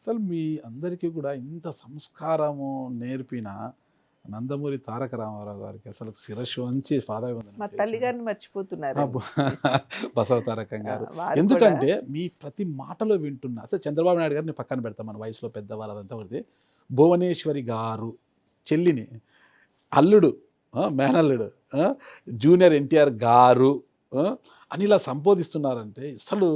అసలు మీ అందరికీ కూడా ఇంత సంస్కారము నేర్పిన నందమూరి తారక రామారావు గారికి అసలు శిరస్సు వంచి పాదాభివందనం మా చేశాను. తల్లి గారిని మర్చిపోతున్నారు. బసవ తారకం గారు ఎందుకంటే మీ ప్రతి మాటలో వింటున్నా అసలు చంద్రబాబు నాయుడు గారిని పక్కన పెడతాం మన వయసులో పెద్దవాళ్ళు అదంతా పడితే భువనేశ్వరి గారు చెల్లిని అల్లుడు మేనల్లుడు జూనియర్ ఎన్టీఆర్ గారు అని ఇలా సంబోధిస్తున్నారంటే అసలు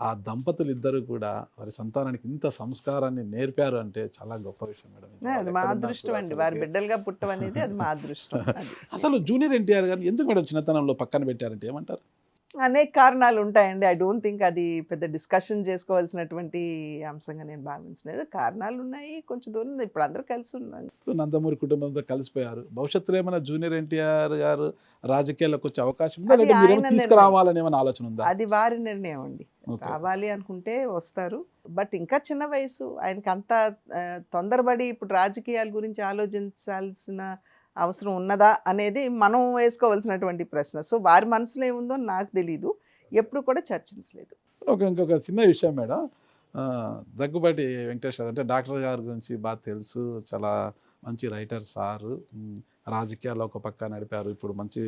ఆ దంపతులు ఇద్దరు కూడా వారి సంతానానికి ఇంత సంస్కారాన్ని నేర్పారు అంటే చాలా గొప్ప విషయం మేడం అది మా అదృష్టం అండి. వారి బిడ్డలుగా పుట్టం అనేది అది మా అదృష్టం అది. అసలు జూనియర్ ఎన్టీఆర్ గారిని ఎందుకు మేడం చిన్నతనంలో పక్కన పెట్టారంటే ఏమంటారు అనేక కారణాలు ఉంటాయండి ఐ డోంట్ థింక్ అది పెద్ద డిస్కషన్ చేసుకోవాల్సినటువంటి అంశంగా నేను భావించలేదు. కారణాలు ఉన్నాయి కొంచెం దూరం ఉంది. ఇప్పుడు అందరూ కలిసి ఉన్నాం ఇప్పుడు నందమూరి కుటుంబంతో కలిసిపోయారు. భవిష్యత్తులో ఏమైనా జూనియర్ ఎన్టీఆర్ గారు రాజకీయాల్లోకి వచ్చే అవకాశం ఉందా? లేదా తీసుకురావాలని ఏమైనా ఆలోచన ఉందా? అది వారి నిర్ణయం అండి. ఓకే. రావాలి అనుకుంటే వస్తారు. బట్ ఇంకా చిన్న వయసు. ఆయనకి అంత తొందరపడి ఇప్పుడు రాజకీయాల గురించి ఆలోచించాల్సిన అవసరం ఉన్నదా అనేది మనం వేసుకోవాల్సినటువంటి ప్రశ్న. సో వారి మనసులో ఏముందో నాకు తెలీదు. ఎప్పుడు కూడా చర్చించలేదు. ఒక ఇంకొక చిన్న విషయం మేడం. దగ్గుబాటి వెంకటేశ్వర అంటే డాక్టర్ గారి గురించి బాగా తెలుసు. చాలా మంచి రైటర్ సారు. రాజకీయాల్లో ఒక పక్క నడిపారు. ఇప్పుడు మంచి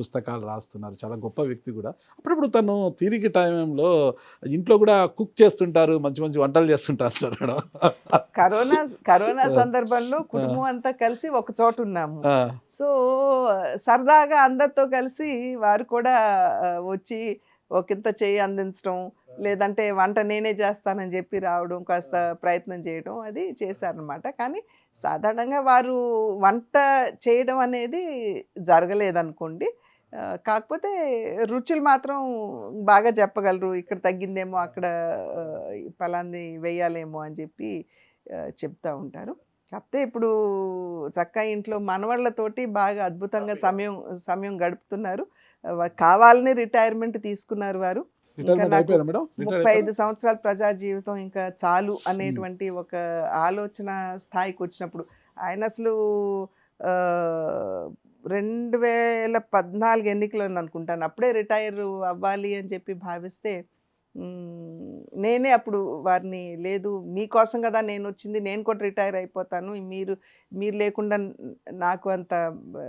పుస్తకాలు రాస్తున్నారు. చాలా గొప్ప వ్యక్తి కూడా. అప్పుడప్పుడు తను తిరిగి టైంలో ఇంట్లో కూడా కుక్ చేస్తుంటారు. మంచి మంచి వంటలు చేస్తుంటారు మేడం కరోనా కరోనా. సందర్భంలో కుటుంబం అంతా కలిసి ఒక చోట ఉన్నాము. సో సరదాగా అందరితో కలిసి వారు కూడా వచ్చి ఒకంత చేయి అందించడం లేదంటే వంట నేనే చేస్తానని చెప్పి రావడం కాస్త ప్రయత్నం చేయడం అది చేశారనమాట కానీ సాధారణంగా వారు వంట చేయడం అనేది జరగలేదనుకోండి. కాకపోతే రుచులు మాత్రం బాగా చెప్పగలరు. ఇక్కడ తగ్గిందేమో అక్కడ పలాంది వేయాలేమో అని చెప్పి చెప్తా ఉంటారు. కాకపోతే ఇప్పుడు చక్కగా ఇంట్లో మనవాళ్ళతోటి బాగా అద్భుతంగా సమయం సమయం గడుపుతున్నారు. కావాలని రిటైర్మెంట్ తీసుకున్నారు వారు. ముప్పై? ఐదు సంవత్సరాల ప్రజా జీవితం ఇంకా చాలు అనేటువంటి ఒక ఆలోచన స్థాయికి వచ్చినప్పుడు ఆయన అసలు రెండు వేల పద్నాలుగు ఎన్నికలు అనుకుంటాను. అప్పుడే రిటైర్ అవ్వాలి అని చెప్పి భావిస్తే నేనే అప్పుడు వారిని లేదు మీకోసం కదా నేను వచ్చింది నేను కూడా రిటైర్ అయిపోతాను. మీరు మీరు లేకుండా నాకు అంత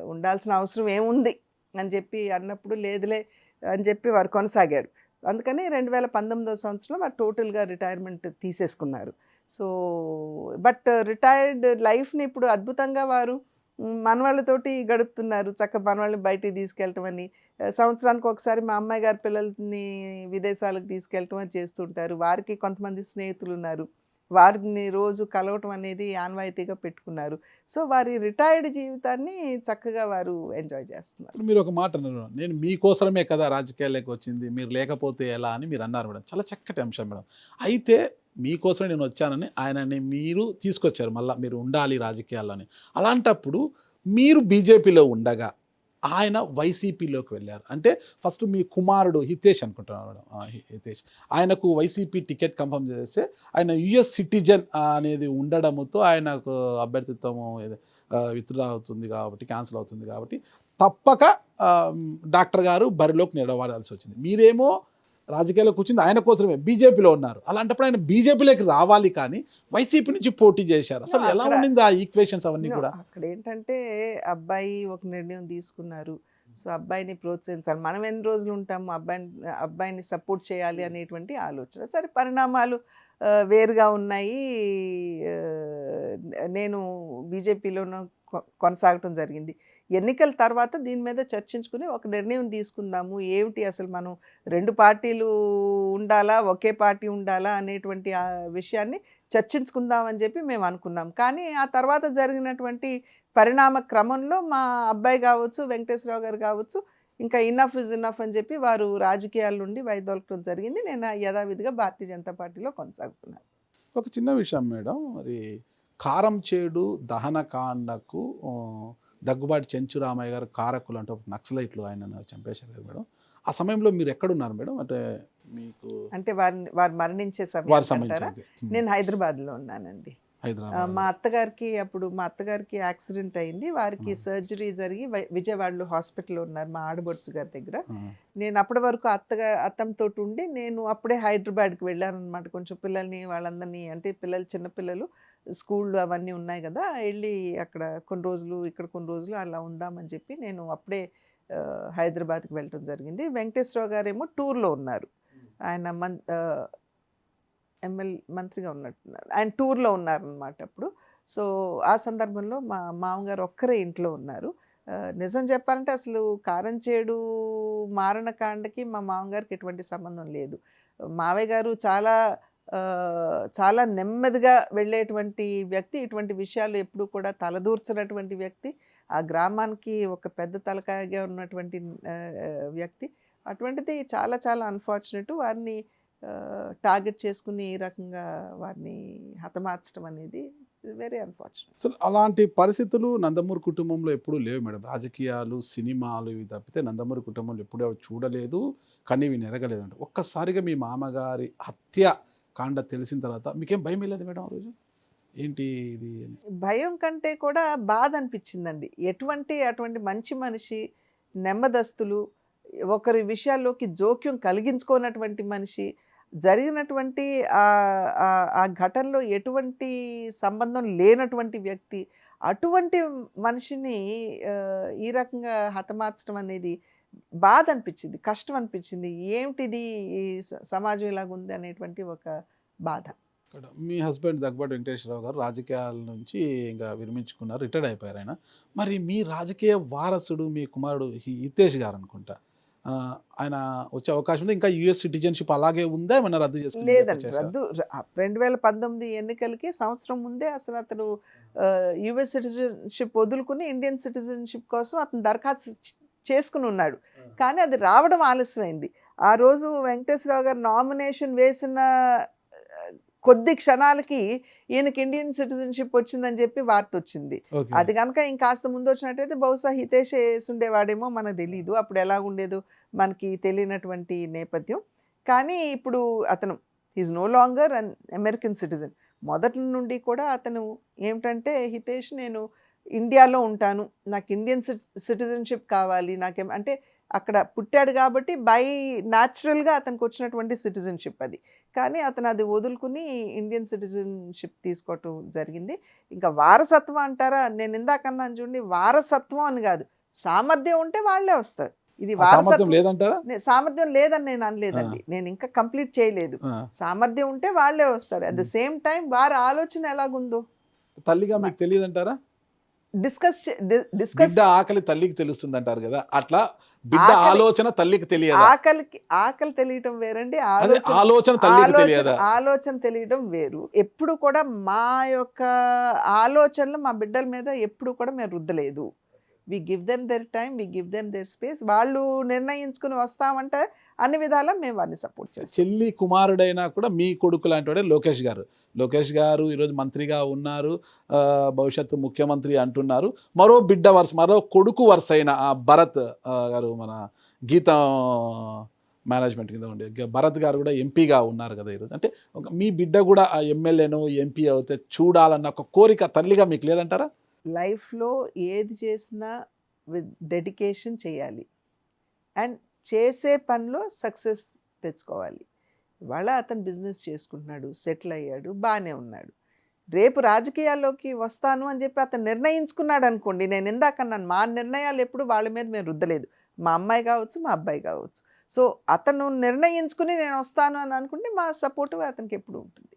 ఉండాల్సిన అవసరం ఏముంది? అని చెప్పి అన్నప్పుడు లేదులే అని చెప్పి వారు కొనసాగారు. అందుకని రెండు వేల పంతొమ్మిదో సంవత్సరంలో వారు టోటల్గా రిటైర్మెంట్ తీసేసుకున్నారు. సో బట్ రిటైర్డ్ లైఫ్ని ఇప్పుడు అద్భుతంగా వారు మనవాళ్ళతోటి గడుపుతున్నారు. చక్క మనవాళ్ళని బయటికి తీసుకెళ్ళటం అని. సంవత్సరానికి ఒకసారి మా అమ్మాయి గారి పిల్లల్ని విదేశాలకు తీసుకెళ్ళటం అని చేస్తుంటారు. వారికి కొంతమంది స్నేహితులు ఉన్నారు వారిని రోజు కలవటం అనేది ఆన్వాయితీగా పెట్టుకున్నారు. సో వారి రిటైర్డ్ జీవితాన్ని చక్కగా వారు ఎంజాయ్ చేస్తున్నారు. మీరు ఒక మాట అన్నారు. నేను మీకోసమే కదా రాజకీయాల్లోకి వచ్చింది మీరు లేకపోతే ఎలా అని మీరు అన్నారు మేడం. చాలా చక్కటి అంశం మేడం. అయితే మీకోసమే నేను వచ్చానని ఆయనని మీరు తీసుకొచ్చారు. మళ్ళీ మీరు ఉండాలి రాజకీయాల్లోని. అలాంటప్పుడు మీరు బీజేపీలో ఉండగా ఆయన వైసీపీలోకి వెళ్ళారు. అంటే ఫస్ట్ మీ కుమారుడు హితేష్ అనుకుంటున్నాను మేడం. హితేష్. ఆయనకు వైసీపీ టికెట్ కన్ఫర్మ్ చేస్తే ఆయన యుఎస్ సిటిజన్ అనేది ఉండడంతో ఆయనకు అభ్యర్థిత్వం విత్డ్రా అవుతుంది కాబట్టి క్యాన్సిల్ అవుతుంది కాబట్టి తప్పక డాక్టర్ గారు బరిలోకి నిలబడాల్సి వచ్చింది. మీరేమో రాజకీయాల్లోకి వచ్చింది ఆయన కోసమే బీజేపీలో ఉన్నారు. అలాంటప్పుడు ఆయన బీజేపీలోకి రావాలి కానీ వైసీపీ నుంచి పోటీ చేశారు. అసలు ఎలా ఉండింది ఆ ఈక్వేషన్స్ అవన్నీ కూడా? అక్కడ ఏంటంటే అబ్బాయి ఒక నిర్ణయం తీసుకున్నారు. సో అబ్బాయిని ప్రోత్సహించాలి. మనం ఎన్ని రోజులు ఉంటాము? అబ్బాయిని అబ్బాయిని సపోర్ట్ చేయాలి అనేటువంటి ఆలోచన. సరే పరిణామాలు వేరుగా ఉన్నాయి. నేను బీజేపీలోనూ కొనసాగటం జరిగింది. ఎన్నికల తర్వాత దీని మీద చర్చించుకుని ఒక నిర్ణయం తీసుకుందాము. ఏమిటి అసలు మనం రెండు పార్టీలు ఉండాలా ఒకే పార్టీ ఉండాలా అనేటువంటి ఆ విషయాన్ని చర్చించుకుందాం అని చెప్పి మేము అనుకున్నాం. కానీ ఆ తర్వాత జరిగినటువంటి పరిణామ క్రమంలో మా అబ్బాయి కావచ్చు వెంకటేశ్వరరావు గారు కావచ్చు ఇంకా ఇన్నఫ్ ఇస్ ఇన్నఫ్ అని చెప్పి వారు రాజకీయాల నుండి వైదొలకడం జరిగింది. నేను యథావిధిగా భారతీయ జనతా పార్టీలో కొనసాగుతున్నాను. ఒక చిన్న విషయం మేడం. మరి కారం చేడు దహనకాండకు దగ్గుబాటి చెంచు రామయ్య గారు కారకులు అంటే ఒక నక్సలైట్లు ఆయన చంపేశారు కదా మేడం. ఆ సమయంలో మీరు ఎక్కడున్నారు మేడం? అంటే మీకు అంటే వారిని వారు మరణించే సమయం నేను హైదరాబాద్లో ఉన్నానండి. మా అత్తగారికి అప్పుడు మా అత్తగారికి యాక్సిడెంట్ అయింది. వారికి. సర్జరీ జరిగి విజయవాడలో హాస్పిటల్లో ఉన్నారు మా ఆడబొడుచు గారి దగ్గర. నేను అప్పటి వరకు అత్తగా అత్తంతో ఉండి నేను అప్పుడే హైదరాబాద్కి వెళ్ళాను అనమాట కొంచెం పిల్లల్ని వాళ్ళందరినీ అంటే పిల్లలు చిన్నపిల్లలు స్కూళ్ళు అవన్నీ ఉన్నాయి కదా వెళ్ళి అక్కడ కొన్ని రోజులు ఇక్కడ కొన్ని రోజులు అలా ఉందామని చెప్పి నేను అప్పుడే హైదరాబాద్కి వెళ్ళటం జరిగింది. వెంకటేశ్వరరావు గారేమో టూర్లో ఉన్నారు. ఆయన మన్ ఎమ్మెల్ మంత్రిగా ఉన్నట్టున్నారు. ఆయన టూర్లో ఉన్నారనమాట అప్పుడు. సో ఆ సందర్భంలో మా మామగారు ఒక్కరే ఇంట్లో ఉన్నారు. నిజం చెప్పాలంటే అసలు కారంచేడు మారణకాండకి మా మామగారికి ఎటువంటి సంబంధం లేదు. మావయ్య గారు చాలా చాలా నెమ్మదిగా వెళ్ళేటువంటి వ్యక్తి ఇటువంటి విషయాలు ఎప్పుడూ కూడా తలదూర్చినటువంటి వ్యక్తి ఆ గ్రామానికి ఒక పెద్ద తలకాయగా ఉన్నటువంటి వ్యక్తి. అటువంటిది చాలా చాలా అన్ఫార్చునేట్ వారిని టార్గెట్ చేసుకుని ఈ రకంగా వారిని హతమార్చడం అనేది వెరీ అన్ఫార్చునేట్ సో అలాంటి పరిస్థితులు నందమూరి కుటుంబంలో ఎప్పుడూ లేవు మేడం. రాజకీయాలు సినిమాలు ఇవి తప్పితే నందమూరి కుటుంబంలో ఎప్పుడూ అవి చూడలేదు కానీ ఇవి నెరగలేదంట. ఒక్కసారిగా మీ మామగారి హత్య కాండ తెలిసిన తర్వాత మీకేం భయం లేదు మేడం ఆ రోజు? ఏంటి ఇది భయం కంటే కూడా బాధ అనిపించిందండి. ఎటువంటి అటువంటి మంచి మనిషి నెమ్మదస్తులు ఒకరి విషయాల్లోకి జోక్యం కలిగించుకోనటువంటి మనిషి జరిగినటువంటి ఆ- ఘటనలో ఎటువంటి సంబంధం లేనటువంటి వ్యక్తి అటువంటి మనిషిని ఈ రకంగా హతమార్చడం అనేది బాధ అనిపించింది కష్టం అనిపించింది ఏమిటిది ఈ సమాజం ఇలాగుంది అనేటువంటి ఒక బాధ. మీ హస్బెండ్ దగ్గబాటి వెంకటేశ్వరరావు గారు రాజకీయాల నుంచి ఇంకా విరమించుకున్నారు రిటైర్డ్ అయిపోయారు ఆయన. మరి మీ రాజకీయ వారసుడు మీ కుమారుడు హితేష్ గారు అనుకుంటా ఆయన వచ్చే అవకాశం ఉంది. ఇంకా యుఎస్ సిటిజన్షిప్ అలాగే ఉందా? ఏమన్నా రద్దు చేసుకుని లేదండి రద్దు రెండు వేల పంతొమ్మిది ఎన్నికలకి సంవత్సరం ముందే అసలు అతను యుఎస్ సిటిజన్షిప్ వదులుకుని ఇండియన్ సిటిజన్షిప్ కోసం అతను దరఖాస్తు చేసుకుని ఉన్నాడు. కానీ అది రావడం ఆలస్యమైంది. ఆ రోజు వెంకటేశ్వరరావు గారు నామినేషన్ వేసిన కొద్ది క్షణాలకి ఈయనకి ఇండియన్ సిటిజన్షిప్ వచ్చిందని చెప్పి వార్త వచ్చింది. అది కనుక ఇంకాస్త ముందు వచ్చినట్టయితే బహుశా హితేష్ ఉండేవాడేమో మనకు తెలియదు అప్పుడు ఎలా ఉండేదో మనకి తెలియనటువంటి నేపథ్యం. కానీ ఇప్పుడు అతను is no longer an American citizen మొదటి నుండి కూడా అతను ఏమిటంటే హితేష్ నేను ఇండియాలో ఉంటాను. నాకు ఇండియన్ సిటిజన్షిప్ కావాలి. నాకేం అంటే అక్కడ పుట్టాడు కాబట్టి బై న్యాచురల్గా అతనికి వచ్చినటువంటి సిటిజన్షిప్ అది. కానీ అతను అది వదులుకుని ఇండియన్ సిటిజన్షిప్ తీసుకోవటం జరిగింది. ఇంకా వారసత్వం అంటారా? నేను ఇందాకన్నాను చూడండి వారసత్వం అని కాదు. సామర్థ్యం ఉంటే వాళ్ళే వస్తారు. ఇది వారసత్వం. లేదంటారా? సామర్థ్యం లేదని నేను అనలేదండి. నేను ఇంకా కంప్లీట్ చేయలేదు. సామర్థ్యం ఉంటే వాళ్ళే వస్తారు. అట్ ద సేమ్ టైం వారి ఆలోచన ఎలాగుందో? తల్లిగా మీకు తెలియదంటారా? డిస్కస్ డిస్కస్ ఆకలి తల్లికి తెలుస్తుంది అంటారు కదా అట్లా బిడ్డ ఆలోచన తల్లికి తెలియదా? ఆకలికి ఆకలి తెలియటం వేరండి ఆలోచన ఆలోచన తల్లికి ఆలోచన తెలియదా? ఆలోచన తెలియడం వేరు. ఎప్పుడు కూడా మా యొక్క ఆలోచనలు మా బిడ్డల మీద ఎప్పుడు కూడా మేము రుద్దలేదు. We give them their time we give them their space వాళ్ళు నిర్ణయించుకుని వస్తామంటే అన్ని విధాలా మేము వారిని సపోర్ట్ చేస్తాం. చెల్లి కుమారుడైనా కూడా మీ కొడుకు లాంటి వాడే లోకేష్ గారు. లోకేష్ గారు ఈరోజు మంత్రిగా ఉన్నారు భవిష్యత్తు ముఖ్యమంత్రి అంటున్నారు. మరో బిడ్డ వరుస మరో కొడుకు వరుస అయిన ఆ భరత్ గారు మన గీతం మేనేజ్మెంట్ కింద ఉండే. భరత్ గారు కూడా ఎంపీగా ఉన్నారు కదా ఈరోజు. అంటే మీ బిడ్డ కూడా ఆ ఎమ్మెల్యేను ఎంపీ అవుతే చూడాలన్న ఒక కోరిక తల్లిగా మీకు లేదంటారా? లైఫ్లో ఏది చేసినా విత్ డెడికేషన్ చేయాలి. అండ్ చేసే పనిలో సక్సెస్ తెచ్చుకోవాలి. ఇవాళ అతను బిజినెస్ చేసుకుంటున్నాడు సెటిల్ అయ్యాడు బాగానే ఉన్నాడు. రేపు రాజకీయాల్లోకి వస్తాను అని చెప్పి అతను నిర్ణయించుకున్నాడు అనుకోండి నేను ఇందాక అన్నాను మా నిర్ణయాలు ఎప్పుడు వాళ్ళ మీద మేము రుద్దలేదు. మా అమ్మాయి కావచ్చు మా అబ్బాయి కావచ్చు. సో అతను నిర్ణయించుకుని నేను వస్తాను అని అనుకుంటే మా సపోర్ట్ అతనికి ఎప్పుడు ఉంటుంది.